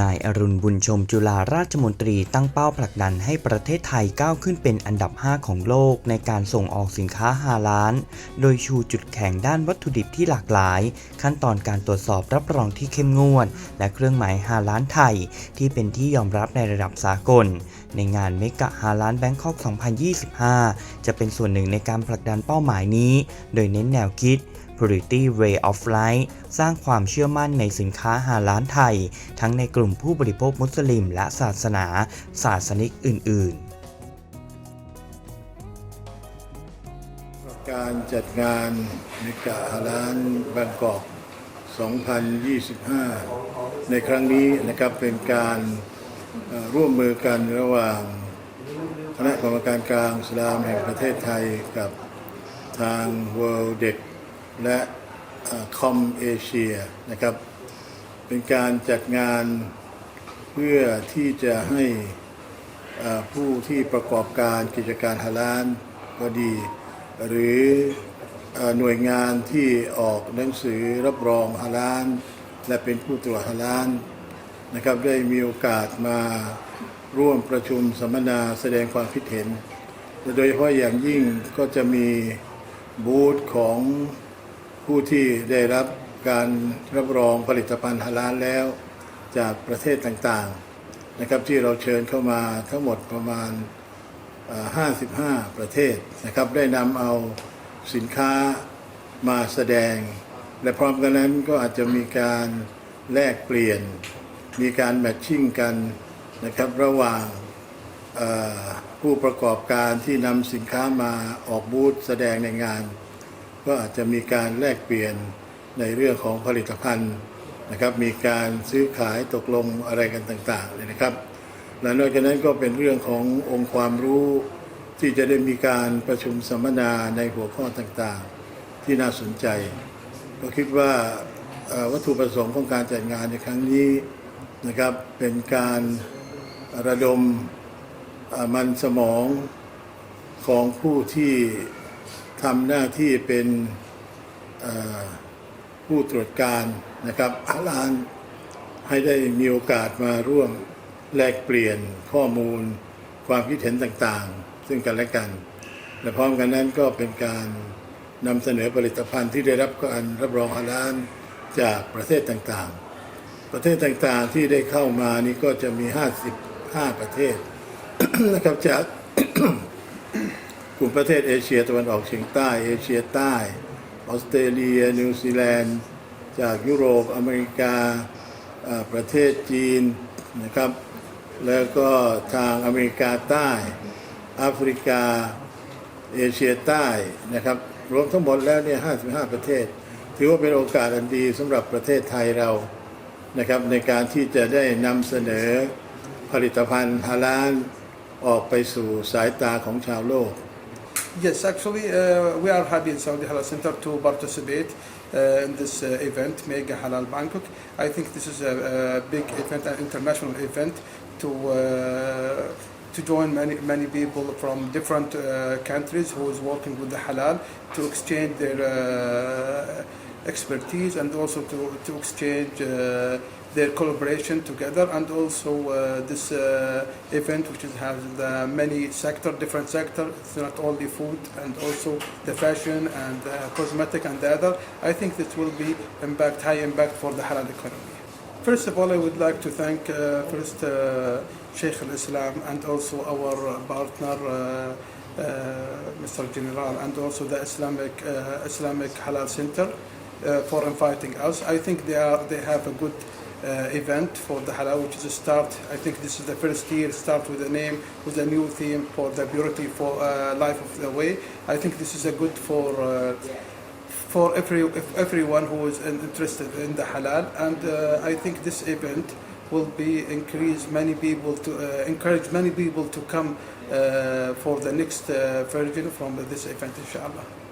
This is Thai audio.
นายอรุณบุญชมจุฬาราชมนตรีตั้งเป้าผลักดันให้ประเทศไทยก้าวขึ้นเป็นอันดับ 5 ของโลกในการส่งออกสินค้าฮาลาลโดยชูจุดแข็งด้านวัตถุดิบที่หลากหลาย ขั้นตอนการตรวจสอบรับรองที่เข้มงวด และเครื่องหมายฮาลาลไทย ที่เป็นที่ยอมรับในระดับสากล ในงานเมกะฮาลาลแบงคอก 2025 จะเป็นส่วนหนึ่งในการผลักดันเป้าหมายนี้ โดยเน้นแนวคิด Purity Way of Life สร้างความเชื่อมั่นในสินค้าฮาลาลไทย ทั้งในกลุ่มผู้บริโภคมุสลิมและศาสนา ศาสนิกอื่น ๆการจัดงานในกะฮาลานบางกอก 2025 ในครั้งนี้นะครับเป็นการร่วมมือกันระหว่างคณะกรรมการกลางอิสลามแห่งประเทศไทยกับทาง World เด็ก และคอมเอเชียนะครับ เป็นการจัดงานเพื่อที่จะให้ผู้ที่ประกอบการกิจการฮาลาลก็ดี หรือหน่วยงานที่ออกหนังสือรับรองฮาลาลและเป็นผู้ตรวจฮาลาลนะครับได้มีโอกาสมาร่วมประชุมสัมมนาแสดงความคิดเห็น โดยเฉพาะอย่างยิ่งก็จะมีบูธของ ผู้ที่ได้รับการรับรองผลิตภัณฑ์ฮาลาลแล้วจากประเทศต่างๆนะครับที่เราเชิญเข้ามาทั้งหมดประมาณ 55 ประเทศนะครับได้นำเอาสินค้ามาแสดง และพร้อมกันนั้นก็อาจจะมีการแลกเปลี่ยน มีการแมทชิ่งกันนะครับระหว่างผู้ประกอบการที่นำสินค้ามาออกบูธแสดงในงาน ก็อาจจะมีการแลกเปลี่ยนในเรื่องของผลิตภัณฑ์นะครับ มีการซื้อขายตกลงอะไรกันต่างๆเลยนะครับ และนอกจากนั้นก็เป็นเรื่องขององค์ความรู้ที่จะได้มีการประชุมสัมมนาในหัวข้อต่างๆ ที่น่าสนใจก็คิดว่าวัตถุประสงค์ของการจัดงานในครั้งนี้นะครับเป็นการระดมมันสมองของผู้ที่ ทำหน้าที่เป็นผู้ตรวจการนะครับอาลานให้ได้มีโอกาสมาร่วมแลกเปลี่ยนข้อมูล ความคิดเห็นต่างๆ ซึ่งกันและกัน และพร้อมกันนั้นก็เป็นการนำเสนอผลิตภัณฑ์ที่ได้รับการรับรองฮาลาลจากประเทศต่างๆ ประเทศต่างๆที่ได้เข้ามานี่ก็จะมี 55 ประเทศนะครับจาก กลุ่มประเทศเอเชียตะวันออกเฉียงใต้ เอเชียใต้ ออสเตรเลีย นิวซีแลนด์ จากยุโรป อเมริกา ประเทศจีนนะครับ แล้วก็ทางอเมริกาใต้แอฟริกา เอเชียใต้นะครับ รวมทั้งหมดแล้วเนี่ย 55 ประเทศ ถือว่าเป็นโอกาสอันดีสำหรับประเทศไทยเรานะครับในการที่จะได้นำเสนอผลิตภัณฑ์ฮาลาลออกไปสู่สายตาของชาวโลก Yes, actually, uh, we are happy in Saudi Halal Center to participate uh, in this uh, event, Mega Halal Bangkok. I think this is a, a big event, an international event to uh, to join many many people from different uh, countries who is working with the halal to exchange their uh, expertise and also to to exchange. Uh, their collaboration together and also uh, this uh, event which is, has the many sector different sector it's not only food and also the fashion and uh, cosmetic and the other i think this will be impact high impact for the halal economy first of all i would like to thank uh, first uh, sheikh al-islam and also our partner Mr. General and also the Islamic Islamic Halal Center uh, for inviting us. I think they are they have a good uh, event for the halal, which is a start. I think this is the first year. Start with a name, with a new theme for the purity for uh, life of the way. I think this is a good for. Uh, for every everyone who is interested in the halal, and uh, I think this event will be increase many people to uh, encourage many people to come for the next uh, version from this event, inshallah.